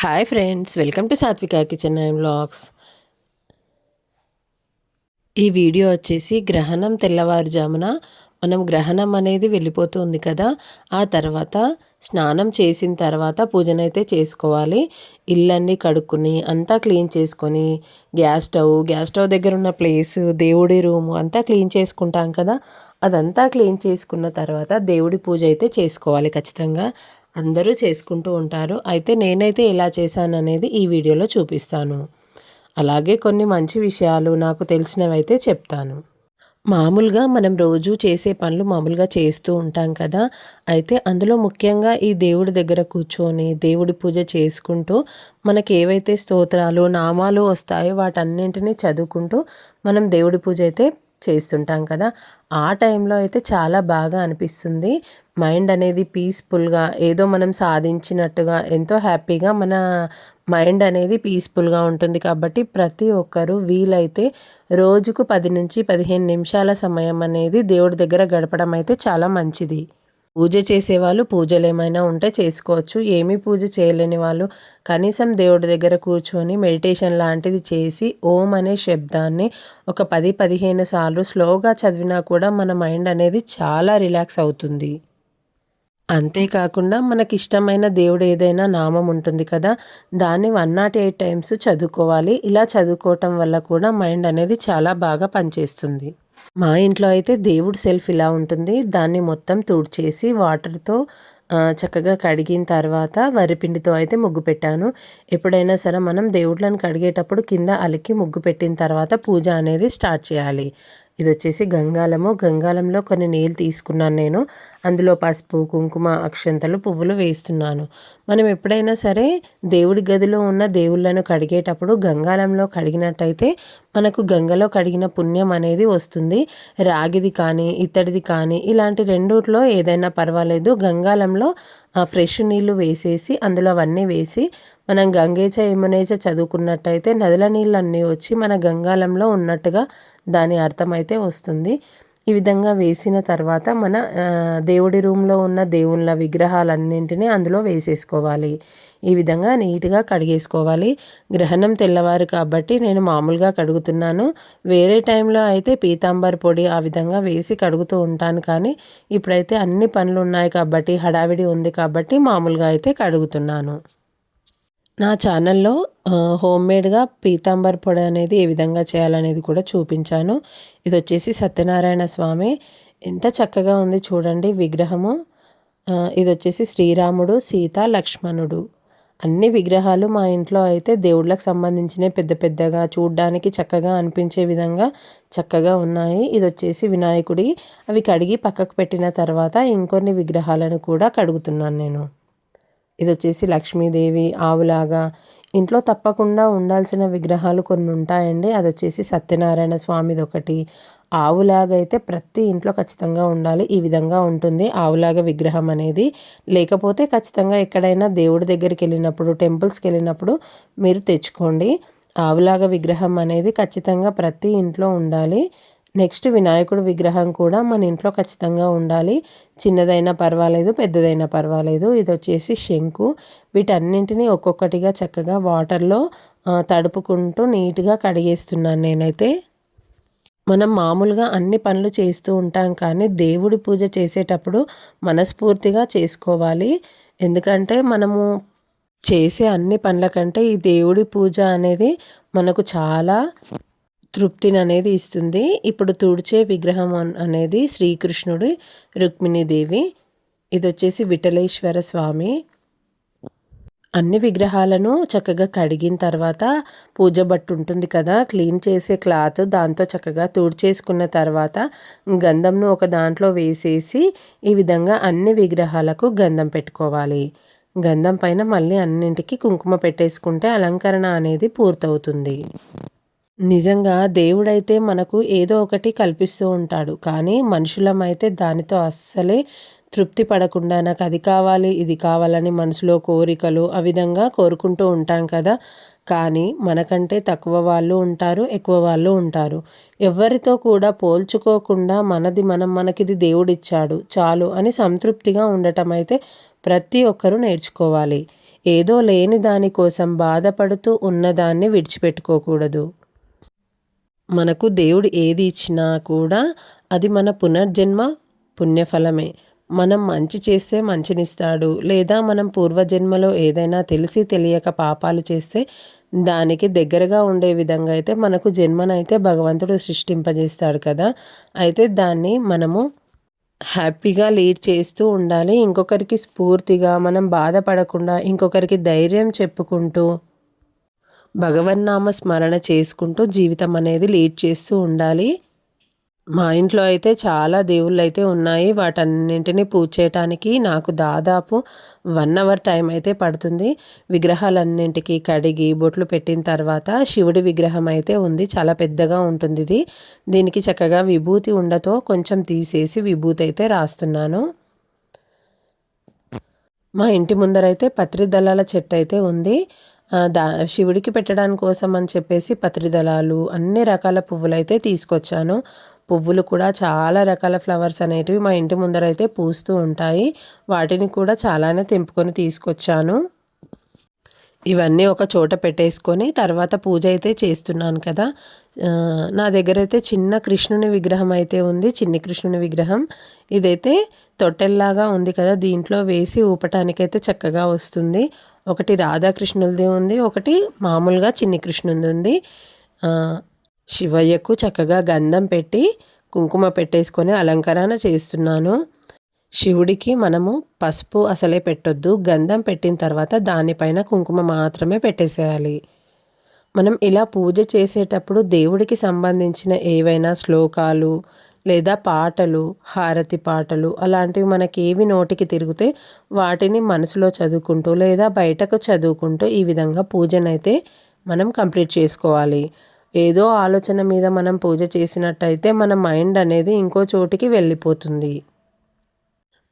Hi friends welcome to Satvika kitchen and blogs ఈ video వచ్చేసి గ్రహణం తెల్లవారుజామున. మనం గ్రహణం అనేది వెళ్ళిపోతుంది కదా. ఆ తర్వాత స్నానం చేసిన తర్వాత పూజనైతే చేసుకోవాలి. ఇల్లన్నీ కడుక్కుని అంతా క్లీన్ చేసుకొని గ్యాస్ స్టవ్ గ్యాస్ స్టవ్ దగ్గర ఉన్న ప్లేస్ దేవుడి రూము అంతా క్లీన్ చేసుకుంటాం కదా. అదంతా క్లీన్ చేసుకున్న తర్వాత దేవుడి పూజ అయితే చేసుకోవాలి ఖచ్చితంగా. అందరూ చేసుకుంటూ ఉంటారు. అయితే నేనైతే ఎలా చేశాను అనేది ఈ వీడియోలో చూపిస్తాను. అలాగే కొన్ని మంచి విషయాలు నాకు తెలిసినవైతే చెప్తాను. మామూలుగా మనం రోజు చేసే పనులు మామూలుగా చేస్తూ ఉంటాం కదా. అయితే అందులో ముఖ్యంగా ఈ దేవుడి దగ్గర కూర్చొని దేవుడి పూజ చేసుకుంటూ మనకి ఏవైతే స్తోత్రాలు నామాలు వస్తాయో వాటన్నింటినీ చదువుకుంటూ మనం దేవుడి పూజ అయితే చేస్తుంటాం కదా. ఆ టైంలో అయితే చాలా బాగా అనిపిస్తుంది. మైండ్ అనేది పీస్ఫుల్గా ఏదో మనం సాధించినట్టుగా ఎంతో హ్యాపీగా మన మైండ్ అనేది పీస్ఫుల్గా ఉంటుంది. కాబట్టి ప్రతి ఒక్కరూ వీలైతే రోజుకు పది నుంచి పదిహేను నిమిషాల సమయం అనేది దేవుడి దగ్గర గడపడం అయితే చాలా మంచిది. పూజ చేసేవాళ్ళు పూజలు ఏమైనా ఉంటే చేసుకోవచ్చు. ఏమీ పూజ చేయలేని వాళ్ళు కనీసం దేవుడి దగ్గర కూర్చొని మెడిటేషన్ లాంటిది చేసి ఓం అనే శబ్దాన్ని ఒక పది పదిహేను సార్లు స్లోగా చదివినా కూడా మన మైండ్ అనేది చాలా రిలాక్స్ అవుతుంది. అంతేకాకుండా మనకి ఇష్టమైన దేవుడు ఏదైనా నామం ఉంటుంది కదా దాన్ని వన్ నాట్ ఎయిట్ టైమ్స్ చదువుకోవాలి. ఇలా చదువుకోవటం వల్ల కూడా మైండ్ అనేది చాలా బాగా పనిచేస్తుంది. మా ఇంట్లో అయితే దేవుడు సెల్ఫ్ ఇలా ఉంటుంది. దాన్ని మొత్తం తుడిచేసి వాటర్తో చక్కగా కడిగిన తర్వాత వరిపిండితో అయితే ముగ్గు పెట్టాను. ఎప్పుడైనా సరే మనం దేవుళ్ళని కడిగేటప్పుడు కింద అలికి ముగ్గు పెట్టిన తర్వాత పూజ అనేది స్టార్ట్ చేయాలి. ఇది వచ్చేసి గంగాలము గంగాలంలో కొన్ని నీళ్ళు తీసుకున్నాను నేను. అందులో పసుపు కుంకుమ అక్షంతలు పువ్వులు వేస్తున్నాను మనం ఎప్పుడైనా సరే దేవుడి గదిలో ఉన్న దేవుళ్ళను కడిగేటప్పుడు గంగాలంలో కడిగినట్టయితే మనకు గంగలో కడిగిన పుణ్యం అనేది వస్తుంది. రాగిది కానీ ఇత్తడిది కానీ ఇలాంటి రెండుట్లో ఏదైనా పర్వాలేదు. గంగాలంలో ఫ్రెష్ నీళ్ళు వేసేసి అందులో అవన్నీ వేసి మనం గంగేచ యమునేచ చదువుకున్నట్టయితే నదుల నీళ్ళన్నీ వచ్చి మన గంగాలంలో ఉన్నట్టుగా దాని అర్థమైతే వస్తుంది. ఈ విధంగా వేసిన తర్వాత మన దేవుడి రూమ్లో ఉన్న దేవుళ్ళ విగ్రహాలన్నింటినీ అందులో వేసేసుకోవాలి. ఈ విధంగా నీట్గా కడిగేసుకోవాలి. గ్రహణం తెల్లవారు కాబట్టి నేను మామూలుగా కడుగుతున్నాను. వేరే టైంలో అయితే పీతాంబర్ పొడి ఆ విధంగా వేసి కడుగుతూ ఉంటాను కానీ ఇప్పుడైతే అన్ని పనులు ఉన్నాయి కాబట్టి హడావిడి ఉంది కాబట్టి మామూలుగా అయితే కడుగుతున్నాను. నా ఛానల్లో హోమ్ మేడ్గా పీతాంబర్ పొడి అనేది ఏ విధంగా చేయాలనేది కూడా చూపించాను. ఇది వచ్చేసి సత్యనారాయణ స్వామి. ఎంత చక్కగా ఉంది చూడండి విగ్రహము. ఇది వచ్చేసి శ్రీరాముడు సీత లక్ష్మణుడు. అన్ని విగ్రహాలు మా ఇంట్లో అయితే దేవుళ్ళకి సంబంధించిన పెద్ద పెద్దగా చూడ్డానికి చక్కగా అనిపించే విధంగా చక్కగా ఉన్నాయి. ఇది వచ్చేసి వినాయకుడి. అవి కడిగి పక్కకు పెట్టిన తర్వాత ఇంకొన్ని విగ్రహాలను కూడా కడుగుతున్నాను నేను. ఇది వచ్చేసి లక్ష్మీదేవి ఆవులాగా. ఇంట్లో తప్పకుండా ఉండాల్సిన విగ్రహాలు కొన్ని ఉంటాయండి అది వచ్చేసి సత్యనారాయణ స్వామిది ఒకటి ఆవులాగా అయితే ప్రతి ఇంట్లో ఖచ్చితంగా ఉండాలి. ఈ విధంగా ఉంటుంది ఆవులాగా విగ్రహం అనేది. లేకపోతే ఖచ్చితంగా ఎక్కడైనా దేవుడి దగ్గరికి వెళ్ళినప్పుడు టెంపుల్స్కి వెళ్ళినప్పుడు మీరు తెచ్చుకోండి. ఆవులాగా విగ్రహం అనేది ఖచ్చితంగా ప్రతి ఇంట్లో ఉండాలి. నెక్స్ట్ వినాయకుడు విగ్రహం కూడా మన ఇంట్లో ఖచ్చితంగా ఉండాలి. చిన్నదైనా పర్వాలేదు పెద్దదైనా పర్వాలేదు. ఇది వచ్చేసి శంకు. వీటన్నింటినీ ఒక్కొక్కటిగా చక్కగా వాటర్లో తడుపుకుంటూ నీట్గా కడిగేస్తున్నాను నేనైతే. మనం మామూలుగా అన్ని పనులు చేస్తూ ఉంటాం కానీ దేవుడి పూజ చేసేటప్పుడు మనస్ఫూర్తిగా చేసుకోవాలి. ఎందుకంటే మనము చేసే అన్ని పనుల కంటే ఈ దేవుడి పూజ అనేది మనకు చాలా తృప్తిని అనేది ఇస్తుంది. ఇప్పుడు తుడిచే విగ్రహం అనేది శ్రీకృష్ణుడు రుక్మిణీదేవి ఇది వచ్చేసి విఠలేశ్వర స్వామి. అన్ని విగ్రహాలను చక్కగా కడిగిన తర్వాత పూజ బట్టు ఉంటుంది కదా క్లీన్ చేసే క్లాత్ దాంతో చక్కగా తుడిచేసుకున్న తర్వాత గంధంను ఒక దాంట్లో వేసేసి ఈ విధంగా అన్ని విగ్రహాలకు గంధం పెట్టుకోవాలి. గంధం పైన మళ్ళీ అన్నింటికి కుంకుమ పెట్టేసుకుంటే అలంకరణ అనేది పూర్తవుతుంది. నిజంగా దేవుడైతే మనకు ఏదో ఒకటి కల్పిస్తూ ఉంటాడు. కానీ మనుషులమైతే దానితో అస్సలే తృప్తి పడకుండా నాకు అది కావాలి ఇది కావాలని మనసులో కోరికలు ఆ విధంగా కోరుకుంటూ ఉంటాం కదా. కానీ మనకంటే తక్కువ వాళ్ళు ఉంటారు ఎక్కువ వాళ్ళు ఉంటారు. ఎవరితో కూడా పోల్చుకోకుండా మనది మనం మనకిది దేవుడిచ్చాడు చాలు అని సంతృప్తిగా ఉండటం అయితే ప్రతి ఒక్కరూ నేర్చుకోవాలి. ఏదో లేని దానికోసం బాధపడుతూ ఉన్నదాన్ని విడిచిపెట్టుకోకూడదు. మనకు దేవుడు ఏది ఇచ్చినా కూడా అది మన పునర్జన్మ పుణ్యఫలమే. మనం మంచి చేస్తే మంచినిస్తాడు లేదా మనం పూర్వజన్మలో ఏదైనా తెలిసి తెలియక పాపాలు చేస్తే దానికి దగ్గరగా ఉండే విధంగా అయితే మనకు జన్మనైతే భగవంతుడు సృష్టింపజేస్తాడు కదా. అయితే దాన్ని మనము హ్యాపీగా లీడ్ చేస్తూ ఉండాలి. ఇంకొకరికి స్ఫూర్తిగా మనం బాధపడకుండా ఇంకొకరికి ధైర్యం చెప్పుకుంటూ భగవన్నామ స్మరణ చేసుకుంటూ జీవితం అనేది లీడ్ చేస్తూ ఉండాలి. మా ఇంట్లో అయితే చాలా దేవుళ్ళు అయితే ఉన్నాయి. వాటన్నింటినీ పూజ చేయటానికి నాకు దాదాపు వన్ అవర్ టైం అయితే పడుతుంది. విగ్రహాలన్నింటికి కడిగి బొట్లు పెట్టిన తర్వాత శివుడి విగ్రహం అయితే ఉంది. చాలా పెద్దగా ఉంటుంది ఇది. దీనికి చక్కగా విభూతి ఉండతో కొంచెం తీసేసి విభూతి అయితే రాస్తున్నాను. మా ఇంటి ముందరైతే పత్రి దళాల చెట్టు అయితే ఉంది. దా శివుడికి పెట్టడానికి కోసం అని చెప్పేసి పత్రిదళాలు అన్ని రకాల పువ్వులు అయితే తీసుకొచ్చాను. పువ్వులు కూడా చాలా రకాల ఫ్లవర్స్ అనేటివి మా ఇంటి ముందర అయితే పూస్తూ ఉంటాయి. వాటిని కూడా చాలానే తెంపుకొని తీసుకొచ్చాను. ఇవన్నీ ఒక చోట పెట్టేసుకొని తర్వాత పూజ అయితే చేస్తున్నాను కదా. నా దగ్గర అయితే చిన్న కృష్ణుని విగ్రహం అయితే ఉంది చిన్ని కృష్ణుని విగ్రహం. ఇదైతే తొట్టెల్లాగా ఉంది కదా దీంట్లో వేసి ఊపటానికైతే చక్కగా వస్తుంది. ఒకటి రాధాకృష్ణులది ఉంది ఒకటి మామూలుగా చిన్ని కృష్ణుది ఉంది. శివయ్యకు చక్కగా గంధం పెట్టి కుంకుమ పెట్టేసుకొని అలంకరణ చేస్తున్నాను. శివుడికి మనము పసుపు అసలే పెట్టొద్దు గంధం పెట్టిన తర్వాత దానిపైన కుంకుమ మాత్రమే పెట్టేసేయాలి. మనం ఇలా పూజ చేసేటప్పుడు దేవుడికి సంబంధించిన ఏవైనా శ్లోకాలు లేదా పాటలు హారతి పాటలు అలాంటివి మనకి ఏవి నోటికి తిరిగితే వాటిని మనసులో చదువుకుంటూ లేదా బయటకు చదువుకుంటూ ఈ విధంగా పూజనైతే మనం కంప్లీట్ చేసుకోవాలి. ఏదో ఆలోచన మీద మనం పూజ చేసినట్టయితే మన మైండ్ అనేది ఇంకో చోటికి వెళ్ళిపోతుంది.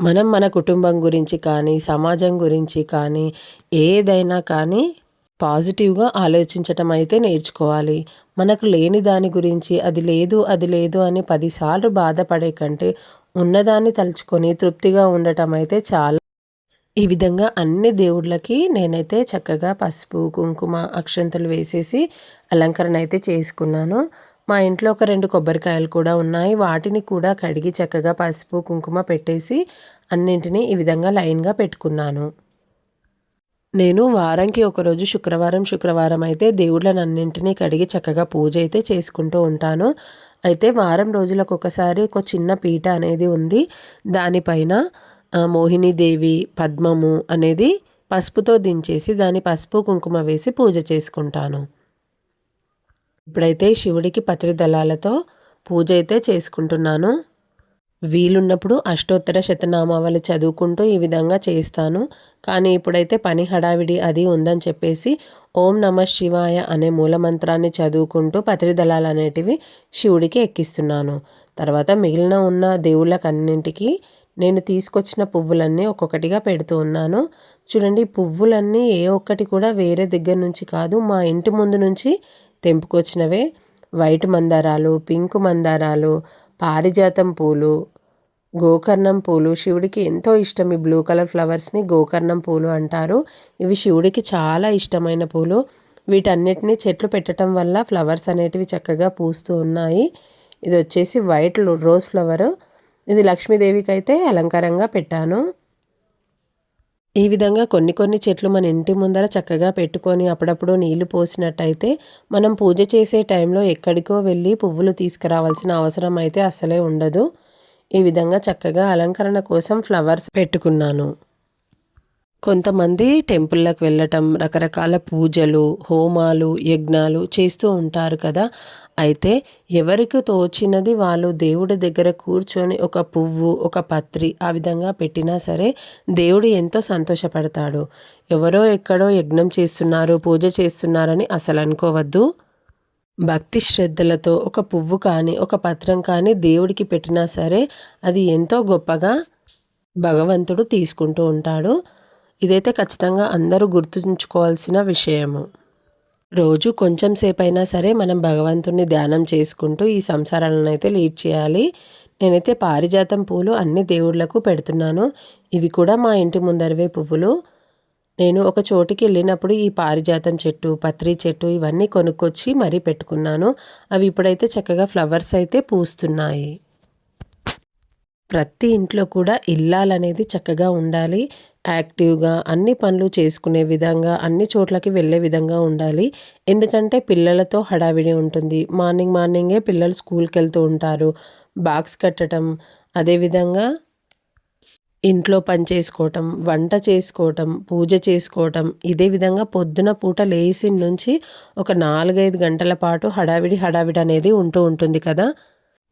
మనం మన కుటుంబం గురించి కానీ సమాజం గురించి కానీ ఏదైనా కానీ పాజిటివ్గా ఆలోచించటం అయితే నేర్చుకోవాలి. మనకు లేని దాని గురించి అది లేదు అది లేదు అని పదిసార్లు బాధపడే కంటే ఉన్నదాన్ని తలుచుకొని తృప్తిగా ఉండటం అయితే చాలా. ఈ విధంగా అన్ని దేవుళ్ళకి నేనైతే చక్కగా పసుపు కుంకుమ అక్షంతలు వేసేసి అలంకరణ అయితే చేసుకున్నాను. మా ఇంట్లో ఒక రెండు కొబ్బరికాయలు కూడా ఉన్నాయి. వాటిని కూడా కడిగి చక్కగా పసుపు కుంకుమ పెట్టేసి అన్నింటినీ ఈ విధంగా లైన్గా పెట్టుకున్నాను. నేను వారంకి ఒకరోజు శుక్రవారం శుక్రవారం అయితే దేవుళ్ళని అన్నింటినీ కడిగి చక్కగా పూజ అయితే చేసుకుంటూ ఉంటాను. అయితే వారం రోజులకు ఒకసారి ఒక చిన్న పీట అనేది ఉంది. దానిపైన మోహినీదేవి పద్మము అనేది పసుపుతో దించేసి దాని పసుపు కుంకుమ వేసి పూజ చేసుకుంటాను. ఇప్పుడైతే శివుడికి పత్రి దళాలతో పూజ అయితే చేసుకుంటున్నాను. వీలున్నప్పుడు అష్టోత్తర శతనామావళి చదువుకుంటూ ఈ విధంగా చేస్తాను కానీ ఇప్పుడైతే పని హడావిడి అది ఉందని చెప్పేసి ఓం నమ శివాయ అనే మూలమంత్రాన్ని చదువుకుంటూ పత్రిదళాలు అనేటివి శివుడికి ఎక్కిస్తున్నాను. తర్వాత మిగిలిన ఉన్న దేవుళ్ళకన్నింటికి నేను తీసుకొచ్చిన పువ్వులన్నీ ఒక్కొక్కటిగా పెడుతూ ఉన్నాను. చూడండి పువ్వులన్నీ ఏ ఒక్కటి కూడా వేరే దగ్గర నుంచి కాదు మా ఇంటి ముందు నుంచి తెంపుకొచ్చినవే. వైట్ మందారాలు పింక్ మందారాలు పారిజాతం పూలు గోకర్ణం పూలు. శివుడికి ఎంతో ఇష్టం ఈ బ్లూ కలర్ ఫ్లవర్స్ని గోకర్ణం పూలు అంటారు. ఇవి శివుడికి చాలా ఇష్టమైన పూలు. వీటన్నిటిని చెట్లు పెట్టడం వల్ల ఫ్లవర్స్ అనేటివి చక్కగా పూస్తూ ఉన్నాయి. ఇది వచ్చేసి వైట్ రోజ్ ఫ్లవర్. ఇది లక్ష్మీదేవికి అయితే అలంకారంగా పెట్టాను. ఈ విధంగా కొన్ని కొన్ని చెట్లు మన ఇంటి ముందర చక్కగా పెట్టుకొని అప్పుడప్పుడు నీళ్ళు పోసినట్టయితే మనం పూజ చేసే టైంలో ఎక్కడికో వెళ్ళి పువ్వులు తీసుకురావాల్సిన అవసరం అయితే అసలే ఉండదు. ఈ విధంగా చక్కగా అలంకరణ కోసం ఫ్లవర్స్ పెట్టుకున్నాను. కొంతమంది టెంపుల్లకు వెళ్ళటం రకరకాల పూజలు హోమాలు యజ్ఞాలు చేస్తూ ఉంటారు కదా. అయితే ఎవరికి తోచినది వాళ్ళు దేవుడి దగ్గర కూర్చొని ఒక పువ్వు ఒక పత్రి ఆ విధంగా పెట్టినా సరే దేవుడు ఎంతో సంతోషపడతాడు. ఎవరో ఎక్కడో యజ్ఞం చేస్తున్నారు పూజ చేస్తున్నారని అసలు అనుకోవద్దు. భక్తి శ్రద్ధలతో ఒక పువ్వు కానీ ఒక పత్రం కానీ దేవుడికి పెట్టినా సరే అది ఎంతో గొప్పగా భగవంతుడు తీసుకుంటూ ఉంటాడు. ఇదైతే ఖచ్చితంగా అందరూ గుర్తుంచుకోవాల్సిన విషయము. రోజు కొంచెం సేపైనా సరే మనం భగవంతుని ధ్యానం చేసుకుంటూ ఈ సంసారాలను అయితే లీడ్ చేయాలి. నేనైతే పారిజాతం పూలు అన్ని దేవుళ్ళకు పెడుతున్నాను. ఇవి కూడా మా ఇంటి ముందరవే పువ్వులు. నేను ఒక చోటికి వెళ్ళినప్పుడు ఈ పారిజాతం చెట్టు పత్రి చెట్టు ఇవన్నీ కొనుక్కొచ్చి మరీ పెట్టుకున్నాను. అవి ఇప్పుడైతే చక్కగా ఫ్లవర్స్ అయితే పూస్తున్నాయి. ప్రతి ఇంట్లో కూడా ఇల్లాలనేది చక్కగా ఉండాలి. యాక్టివ్గా అన్ని పనులు చేసుకునే విధంగా అన్ని చోట్లకి వెళ్ళే విధంగా ఉండాలి. ఎందుకంటే పిల్లలతో హడావిడి ఉంటుంది. మార్నింగ్ మార్నింగే పిల్లలు స్కూల్కి వెళ్తూ ఉంటారు. బాక్స్ కట్టడం అదేవిధంగా ఇంట్లో పని చేసుకోవటం వంట చేసుకోవటం పూజ చేసుకోవటం ఇదే విధంగా పొద్దున పూట లేచి నుంచి ఒక నాలుగైదు గంటల పాటు హడావిడి హడావిడి అనేది ఉంటూ ఉంటుంది కదా.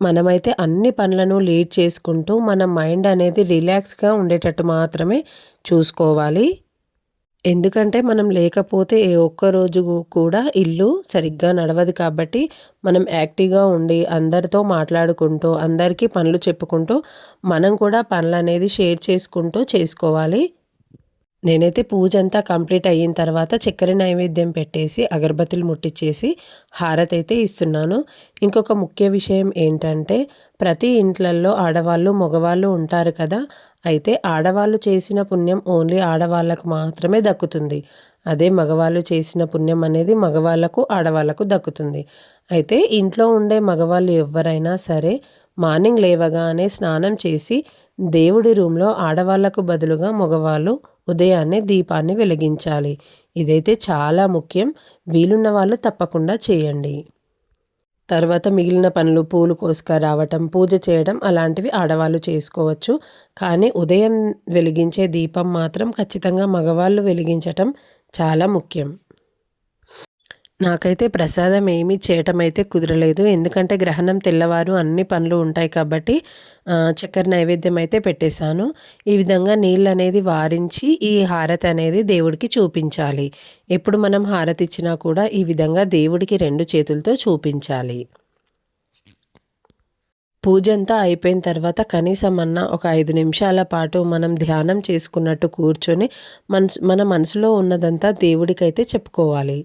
మనమైతే అన్ని పనులను లీడ్ చేసుకుంటూ మన మైండ్ అనేది రిలాక్స్గా ఉండేటట్టు మాత్రమే చూసుకోవాలి. ఎందుకంటే మనం లేకపోతే ఏ ఒక్క రోజు కూడా ఇల్లు సరిగ్గా నడవదు కాబట్టి మనం యాక్టివ్గా ఉండి అందరితో మాట్లాడుకుంటూ అందరికీ పనులు చెప్పుకుంటూ మనం కూడా పనులు అనేది షేర్ చేసుకుంటూ చేసుకోవాలి. నేనైతే పూజ అంతా కంప్లీట్ అయిన తర్వాత చక్కెర నైవేద్యం పెట్టేసి అగరబత్తులు ముట్టించేసి హారతి అయితే ఇస్తున్నాను. ఇంకొక ముఖ్య విషయం ఏంటంటే ప్రతి ఇంట్లల్లో ఆడవాళ్ళు మగవాళ్ళు ఉంటారు కదా అయితే ఆడవాళ్ళు చేసిన పుణ్యం ఓన్లీ ఆడవాళ్ళకు మాత్రమే దక్కుతుంది. అదే మగవాళ్ళు చేసిన పుణ్యం అనేది మగవాళ్ళకు ఆడవాళ్ళకు దక్కుతుంది. అయితే ఇంట్లో ఉండే మగవాళ్ళు ఎవరైనా సరే మార్నింగ్ లేవగానే స్నానం చేసి దేవుడి రూమ్లో ఆడవాళ్ళకు బదులుగా మగవాళ్ళు ఉదయాన్నే దీపాన్ని వెలిగించాలి. ఇదైతే చాలా ముఖ్యం. వీలున్న వాళ్ళు తప్పకుండా చేయండి. తర్వాత మిగిలిన పనులు పూలు కోసుక రావటం పూజ చేయడం అలాంటివి ఆడవాళ్ళు చేసుకోవచ్చు. కానీ ఉదయం వెలిగించే దీపం మాత్రం ఖచ్చితంగా మగవాళ్ళు వెలిగించటం చాలా ముఖ్యం. నాకైతే ప్రసాదం ఏమీ చేయటం అయితే కుదరలేదు. ఎందుకంటే గ్రహణం తెల్లవారు అన్ని పనులు ఉంటాయి కాబట్టి చక్కెర నైవేద్యం అయితే పెట్టేశాను. ఈ విధంగా నీళ్ళు అనేది వారించి ఈ హారతి అనేది దేవుడికి చూపించాలి. ఎప్పుడు మనం హారతి ఇచ్చినా కూడా ఈ విధంగా దేవుడికి రెండు చేతులతో చూపించాలి. పూజ అంతా అయిపోయిన తర్వాత కనీసం అన్న ఒక ఐదు నిమిషాల పాటు మనం ధ్యానం చేసుకున్నట్టు కూర్చొని మనసు మన మనసులో ఉన్నదంతా దేవుడికైతే చెప్పుకోవాలి.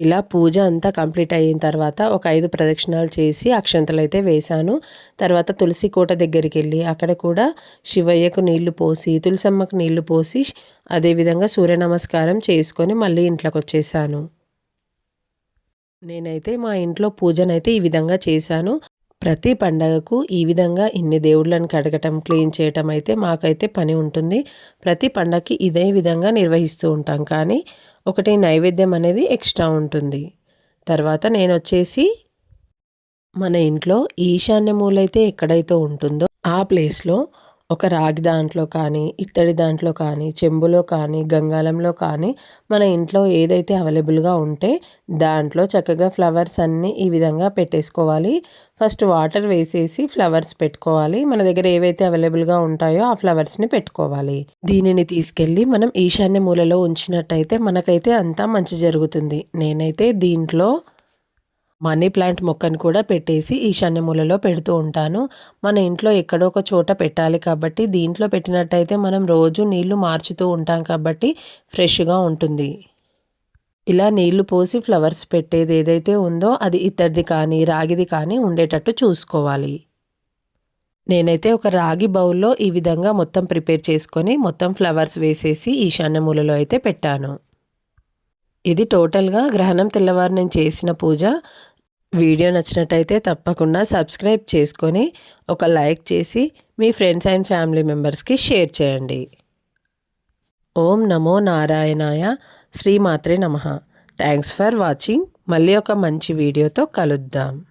ఇలా పూజ అంతా కంప్లీట్ అయిన తర్వాత ఒక ఐదు ప్రదక్షిణాలు చేసి అక్షంతలు అయితే వేశాను. తర్వాత తులసి కోట దగ్గరికి వెళ్ళి అక్కడ కూడా శివయ్యకు నీళ్ళు పోసి తులసమ్మకు నీళ్ళు పోసి అదేవిధంగా సూర్య నమస్కారం చేసుకొని మళ్ళీ ఇంట్లోకి వచ్చేసాను. నేనైతే మా ఇంట్లో పూజనైతే ఈ విధంగా చేశాను. ప్రతి పండగకు ఈ విధంగా ఇన్ని దేవుళ్ళని కడగటం క్లీన్ చేయటం అయితే మాకైతే పని ఉంటుంది. ప్రతి పండగకి ఇదే విధంగా నిర్వహిస్తూ ఉంటాం. కానీ ఒకటి నైవేద్యం అనేది ఎక్స్ట్రా ఉంటుంది. తర్వాత నేను వచ్చేసి మన ఇంట్లో ఈశాన్య మూలైతే ఎక్కడైతే ఉంటుందో ఆ ప్లేస్లో ఒక రాగి దాంట్లో కానీ ఇత్తడి దాంట్లో కానీ చెంబులో కానీ గంగాలంలో కానీ మన ఇంట్లో ఏదైతే అవైలబుల్గా ఉంటే దాంట్లో చక్కగా ఫ్లవర్స్ అన్నీ ఈ విధంగా పెట్టేసుకోవాలి. ఫస్ట్ వాటర్ వేసేసి ఫ్లవర్స్ పెట్టుకోవాలి. మన దగ్గర ఏవైతే అవైలబుల్గా ఉంటాయో ఆ ఫ్లవర్స్ని పెట్టుకోవాలి. దీనిని తీసుకెళ్ళి మనం ఈశాన్య మూలలో ఉంచినట్టయితే మనకైతే అంతా మంచి జరుగుతుంది. నేనైతే దీంట్లో మనీ ప్లాంట్ మొక్కను కూడా పెట్టేసి ఈశాన్య మూలలో పెడుతూ ఉంటాను. మన ఇంట్లో ఎక్కడో ఒక చోట పెట్టాలి కాబట్టి దీంట్లో పెట్టినట్టయితే మనం రోజు నీళ్ళు మార్చుతూ ఉంటాం కాబట్టి ఫ్రెష్గా ఉంటుంది. ఇలా నీళ్ళు పోసి ఫ్లవర్స్ పెట్టేది ఏదైతే ఉందో అది ఇత్తడిది కానీ రాగిది కానీ ఉండేటట్టు చూసుకోవాలి. నేనైతే ఒక రాగి బౌల్లో ఈ విధంగా మొత్తం ప్రిపేర్ చేసుకొని మొత్తం ఫ్లవర్స్ వేసేసి ఈశాన్య మూలలో అయితే పెట్టాను. ఇది టోటల్గా గ్రహణం తెల్లవారు నేను చేసిన పూజ. వీడియో నచ్చినట్టయితే తప్పకుండా సబ్స్క్రైబ్ చేసుకొని ఒక లైక్ చేసి మీ ఫ్రెండ్స్ అండ్ ఫ్యామిలీ మెంబర్స్కి షేర్ చేయండి. ఓం నమో నారాయణాయ శ్రీమాత్రే నమ. Thanks for watching. మళ్ళీ ఒక మంచి వీడియోతో కలుద్దాం.